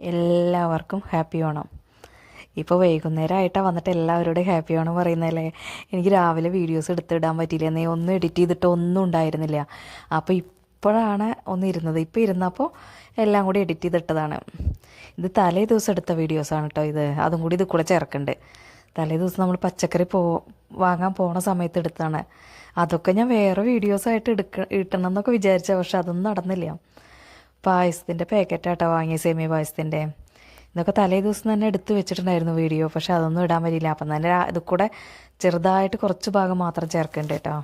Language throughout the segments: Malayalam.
എല്ലാവർക്കും ഹാപ്പി ഓണം. ഇപ്പോൾ വൈകുന്നേരമായിട്ടാണ് വന്നിട്ട് എല്ലാവരോടും ഹാപ്പി ഓണം പറയുന്നതല്ലേ? എനിക്ക് രാവിലെ വീഡിയോസ് എടുത്തിടാൻ പറ്റിയില്ല. എന്നേ ഒന്നും എഡിറ്റ് ചെയ്തിട്ട് ഒന്നും ഉണ്ടായിരുന്നില്ല. അപ്പോൾ ഇപ്പോഴാണ് ഒന്ന് ഇരുന്നത്. ഇപ്പോൾ ഇരുന്നപ്പോൾ എല്ലാം കൂടി എഡിറ്റ് ചെയ്തിട്ടതാണ്. ഇത് തലേ ദിവസം എടുത്ത വീഡിയോസാണ് കേട്ടോ ഇത്. അതും കൂടി ഇത് കൂടെ ചേർക്കുന്നുണ്ട് തലേ ദിവസം നമ്മൾ പച്ചക്കറി പോ വാങ്ങാൻ പോണ സമയത്ത് എടുത്താണ് അതൊക്കെ ഞാൻ വേറെ വീഡിയോസായിട്ട് എടുക്ക ഇട്ടണം എന്നൊക്കെ വിചാരിച്ച പക്ഷെ അതൊന്നും നടന്നില്ല. പായസത്തിന്റെ പാക്കറ്റാട്ടോ വാങ്ങിയ സേമിയ പായസത്തിന്റെ ഇതൊക്കെ തലേ ദിവസം തന്നെ എടുത്ത് വെച്ചിട്ടുണ്ടായിരുന്നു വീഡിയോ പക്ഷെ അതൊന്നും ഇടാൻ പറ്റിയില്ല. അപ്പം തന്നെ ഇത് കൂടെ ചെറുതായിട്ട് കുറച്ച് ഭാഗം മാത്രം ചേർക്കുന്നുണ്ട് കേട്ടോ.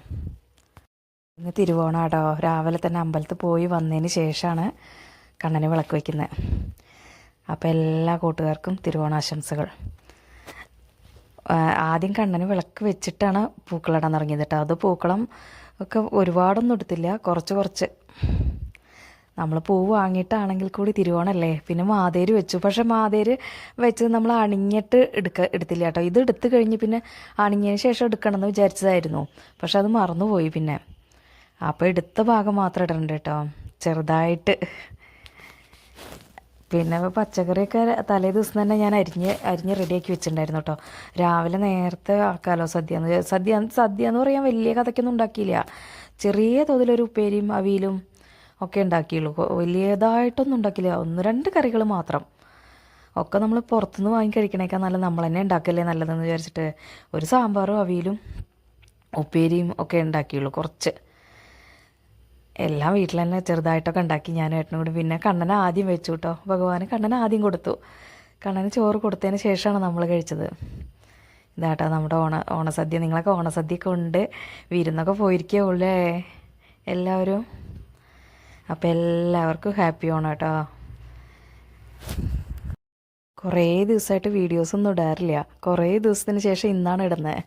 ഇന്ന് തിരുവോണാട്ടോ. രാവിലെ തന്നെ അമ്പലത്തിൽ പോയി വന്നതിന് ശേഷമാണ് കണ്ണന് വിളക്ക് വയ്ക്കുന്നത് അപ്പോൾ എല്ലാ കൂട്ടുകാർക്കും തിരുവോണാശംസകൾ. ആദ്യം കണ്ണന് വിളക്ക് വെച്ചിട്ടാണ് പൂക്കളിടാൻ തുടങ്ങിയത് കേട്ടോ. അത് പൂക്കളം ഒക്കെ ഒരുപാടൊന്നും എടുത്തില്ല. കുറച്ച് കുറച്ച് നമ്മൾ പൂ വാങ്ങിയിട്ടാണെങ്കിൽ കൂടി തിരുവോണമല്ലേ പിന്നെ മാതേര് വെച്ചു. പക്ഷെ മാതേര് വെച്ച് നമ്മൾ അണിഞ്ഞിട്ട് എടുക്ക എടുത്തില്ല കേട്ടോ. ഇത് എടുത്തു കഴിഞ്ഞ് പിന്നെ അണിഞ്ഞതിന് ശേഷം എടുക്കണമെന്ന് വിചാരിച്ചതായിരുന്നു. പക്ഷെ അത് മറന്നുപോയി പിന്നെ. അപ്പോൾ എടുത്ത ഭാഗം മാത്രം ഇടണ്ട കേട്ടോ. ചെറുതായിട്ട്. പിന്നെ പച്ചക്കറിയൊക്കെ തലേ ദിവസം തന്നെ ഞാൻ അരിഞ്ഞ് അരിഞ്ഞ് റെഡിയാക്കി വെച്ചിട്ടുണ്ടായിരുന്നു കേട്ടോ. രാവിലെ നേരത്തെ ആക്കാലോ സദ്യ സദ്യ സദ്യ എന്ന് പറയാൻ വലിയ കഥയ്ക്കൊന്നും ഉണ്ടാക്കിയില്ല. ചെറിയ തോതിലൊരു ഉപ്പേരിയും അവിയലും ഒക്കെ ഉണ്ടാക്കിയുള്ളൂ. വലിയതായിട്ടൊന്നും ഉണ്ടാക്കില്ല ഒന്ന് രണ്ട് കറികൾ മാത്രം. ഒക്കെ നമ്മൾ പുറത്തുനിന്ന് വാങ്ങി കഴിക്കണേക്കാൾ നല്ല നമ്മൾ തന്നെ ഉണ്ടാക്കല്ലേ നല്ലതെന്ന് വിചാരിച്ചിട്ട് ഒരു സാമ്പാറും അവിയലും ഉപ്പേരിയും ഒക്കെ ഉണ്ടാക്കിയുള്ളൂ കുറച്ച്. എല്ലാം വീട്ടിൽ തന്നെ ചെറുതായിട്ടൊക്കെ ഉണ്ടാക്കി ഞാൻ ഏട്ടനും കൂടി. പിന്നെ കണ്ണനെ ആദ്യം വെച്ചു കേട്ടോ. ഭഗവാന് കണ്ണന് ആദ്യം കൊടുത്തു. കണ്ണന് ചോറ് കൊടുത്തതിന് ശേഷമാണ് നമ്മൾ കഴിച്ചത്. ഇതാട്ടോ നമ്മുടെ ഓണ ഓണസദ്യ. നിങ്ങളൊക്കെ ഓണസദ്യയൊക്കെ ഉണ്ട്. വിരുന്നൊക്കെ പോയിരിക്കുള്ളേ എല്ലാവരും അപ്പോൾ എല്ലാവർക്കും ഹാപ്പി ഓണം കേട്ടോ കുറേ ദിവസമായിട്ട് വീഡിയോസൊന്നും ഇടാറില്ല. കുറേ ദിവസത്തിന് ശേഷം ഇന്നാണ് ഇടുന്നത്